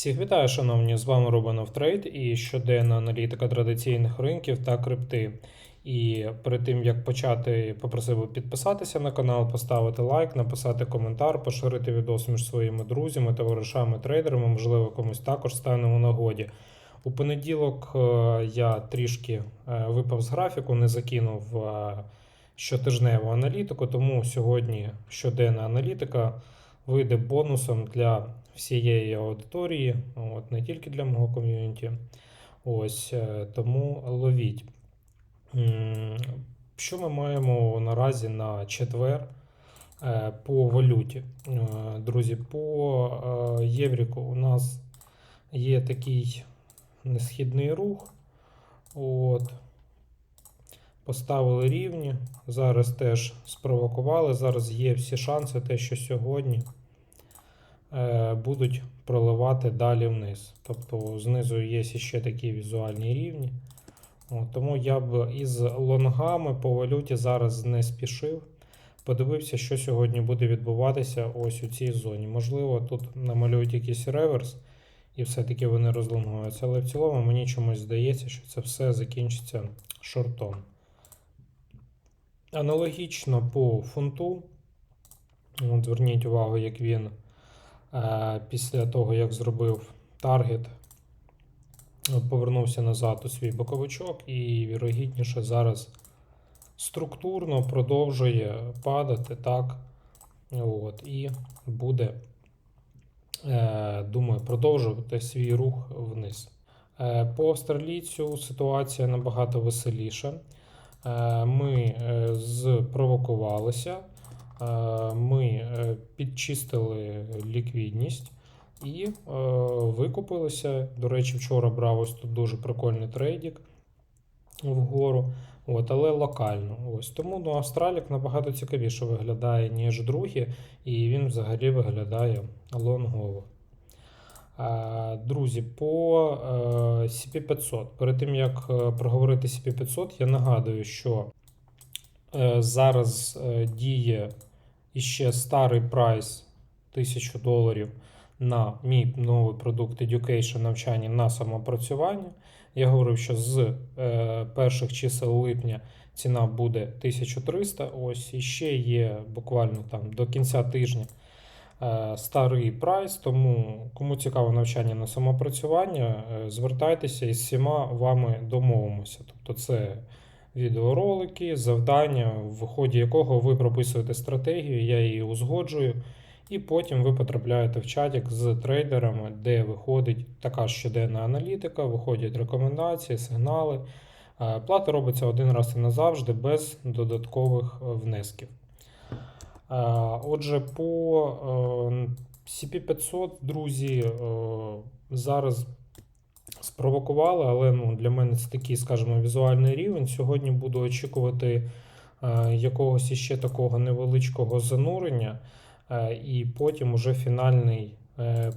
Всіх вітаю, шановні! З вами Рубанов Трейд і щоденна аналітика традиційних ринків та крипти. І перед тим як почати, попросив би підписатися на канал, поставити лайк, написати коментар, поширити відос між своїми друзями, товаришами, трейдерами, можливо, комусь також стане у нагоді. У понеділок е, я трішки е, випав з графіку, не закинув е, щотижневу аналітику, тому сьогодні щоденна аналітика вийде бонусом для всієї аудиторії, от, не тільки для мого ком'юніті. Ось е, тому ловіть. Що ми маємо наразі на четвер е, по валюті? Е, Друзі, по євріку у нас є такий несхідний рух. От. Поставили рівні. Зараз теж спровокували. Зараз є всі шанси, те, що сьогодні е, будуть проливати далі вниз. Тобто знизу є ще такі візуальні рівні. Тому я б із лонгами по валюті зараз не спішив. Подивився, що сьогодні буде відбуватися ось у цій зоні. Можливо, тут намалюють якийсь реверс, і все-таки вони розлонгуються. Але в цілому мені чомусь здається, що це все закінчиться шортом. Аналогічно по фунту. От зверніть увагу, як він е, після того, як зробив таргет, повернувся назад у свій боковичок і, вірогідніше, зараз структурно продовжує падати так. От, і буде, е, думаю, продовжувати свій рух вниз. Е, По австралійцю ситуація набагато веселіша. Е, Ми спровокувалися, е, ми е, підчистили ліквідність і викупилися. До речі, вчора брав ось тут дуже прикольний трейдик вгору. От, але локально. Ось тому ну, Австралік набагато цікавіше виглядає, ніж другі, і він взагалі виглядає лонгово. Друзі, по е, CP500. Перед тим як е, проговорити CP500, я нагадую, що е, зараз діє іще старий прайс 1000 доларів на мій новий продукт Education навчання на самопрацювання. Я говорив, що з перших чисел липня ціна буде 1300. Ось і ще є буквально там до кінця тижня старий прайс. Тому кому цікаво навчання на самопрацювання, е, звертайтеся і з всіма вами домовимося. Тобто, це відеоролики, завдання, в ході якого ви прописуєте стратегію, я її узгоджую. І потім ви потрапляєте в чатик з трейдерами, де виходить така щоденна аналітика, виходять рекомендації, сигнали. Е, Плата робиться один раз і назавжди без додаткових е, внесків. Отже, по е, CP500, друзі, е, зараз спровокували, але ну, для мене це такий, скажімо, візуальний рівень. Сьогодні буду очікувати е, якогось іще такого невеличкого занурення. І потім уже фінальний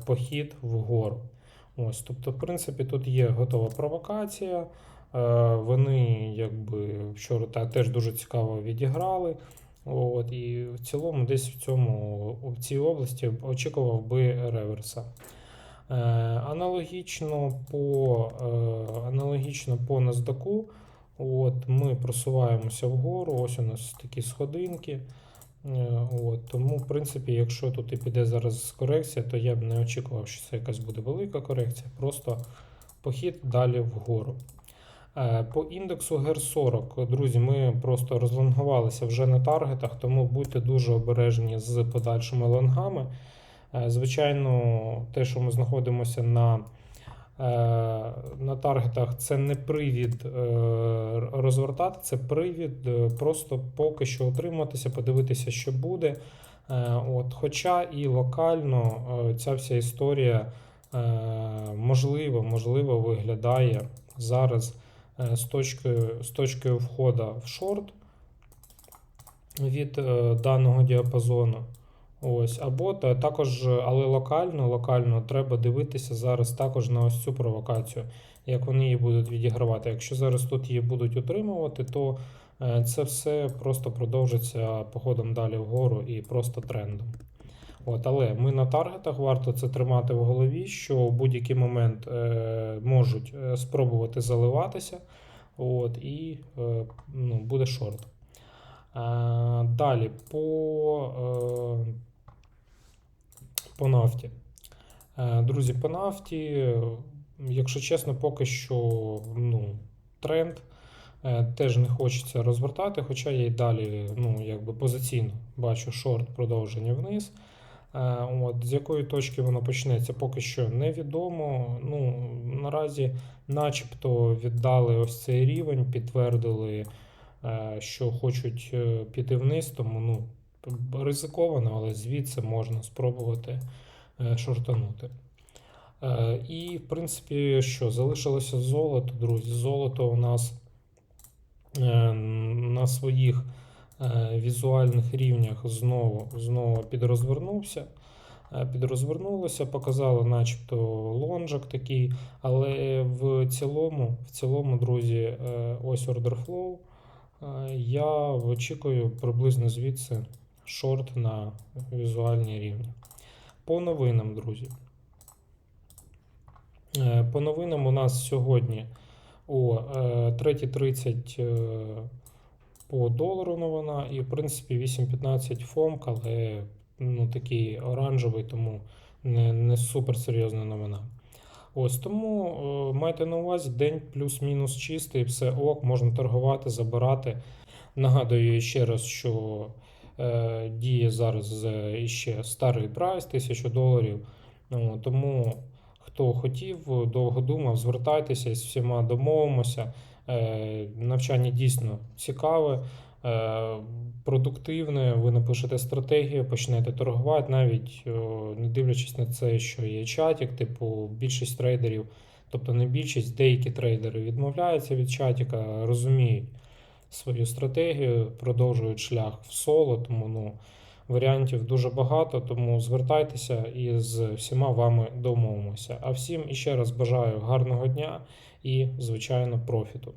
похід вгору. Ось, тобто, в принципі, тут є готова провокація. Вони якби вчора теж дуже цікаво відіграли. От, і в цілому, десь в цьому в цій області очікував би реверса. Е, Аналогічно по, е, аналогічно по NASDAQ, от, ми просуваємося вгору. Ось у нас такі сходинки. Е, От, тому, в принципі, якщо тут і піде зараз корекція, то я б не очікував, що це якась буде велика корекція, просто похід далі вгору. Е, По індексу GER40, друзі, ми просто розлонгувалися вже на таргетах, тому будьте дуже обережні з подальшими лонгами. Е, Звичайно, те, що ми знаходимося на е, на таргетах, це не привід розвертати, це привід просто поки що утриматися, подивитися, що буде. От, Хоча і локально ця вся історія можливо, можливо виглядає зараз з точкою, з точкою входу в шорт від е, даного діапазону. Ось, або також, але локально, локально треба дивитися зараз також на ось цю провокацію, як вони її будуть відігравати. Якщо зараз тут її будуть утримувати, то е, це все просто продовжиться походом далі вгору і просто трендом. От, але ми на таргетах варто це тримати в голові, що в будь-який момент е, можуть е, спробувати заливатися. От, і е, ну, буде шорт. Е, далі по, е, по нафті. Е, Друзі, по нафті, якщо чесно, поки що ну, тренд. Е, Теж не хочеться розвертати, хоча я й далі ну, якби позиційно бачу шорт продовження вниз. Е, От, з якої точки воно почнеться, поки що невідомо. Ну, наразі, начебто, віддали ось цей рівень, підтвердили, е, що хочуть е, піти вниз, тому ну, ризиковано, але звідси можна спробувати шортанути. І, в принципі, що залишилося золото, друзі. Золото у нас на своїх візуальних рівнях знову, знову підрозвернувся. Е, Підрозвернулося, показало, начебто, лонжик такий, але в цілому, в цілому, друзі, е, ось order flow. Е, Я очікую приблизно звідси шорт на візуальні рівні. По новинам, друзі. Е, По новинам у нас сьогодні о е, 3.30 е, по долару новина, і в принципі 8.15 фомк, але ну, такий оранжевий, тому не, не супер серйозна новина. Ось тому е, майте на увазі день плюс-мінус чистий, все ок, можна торгувати, забирати. Нагадую ще раз, що е, діє зараз е, іще старий прайс 1000 доларів. Ну, тому хто хотів, довго думав, звертайтеся з всіма домовимося. Е, навчання дійсно цікаве, е, продуктивне. Ви напишете стратегію, почнете торгувати, навіть не дивлячись на це, що є чатик, типу більшість трейдерів, тобто не більшість, деякі трейдери відмовляються від чатика, розуміють свою стратегію, продовжують шлях в соло, тому ну. Варіантів дуже багато, тому звертайтеся і з всіма вами домовимося. А всім іще раз бажаю гарного дня і, звичайно, профіту.